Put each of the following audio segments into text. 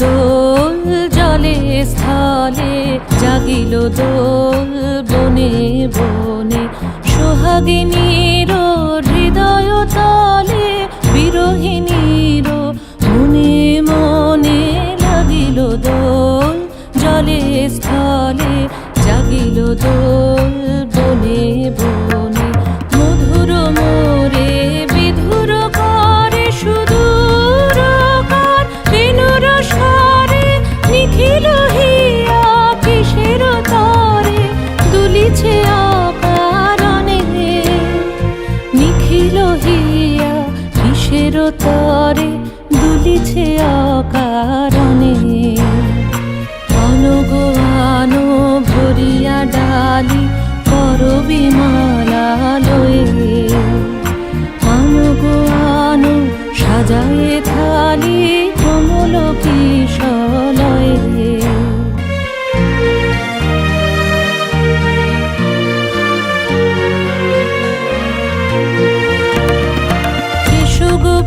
দোল জলে স্থলে জাগিল দোল বনে বনে সোহাগিনীর তরে দুলিছে অকারণে। অনগো আনো ভরিয়া ডালি করবি মালা লয়ে আনগো আনো সাজায়ে থালি কমল কিশলয়ে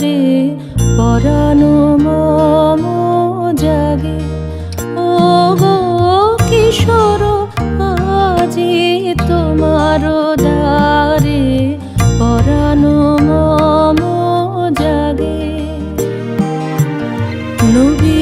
করে পরানো মম জাগে। ও গো কিশোর আজি তোমার দারে পরানো মম জাগে। নবী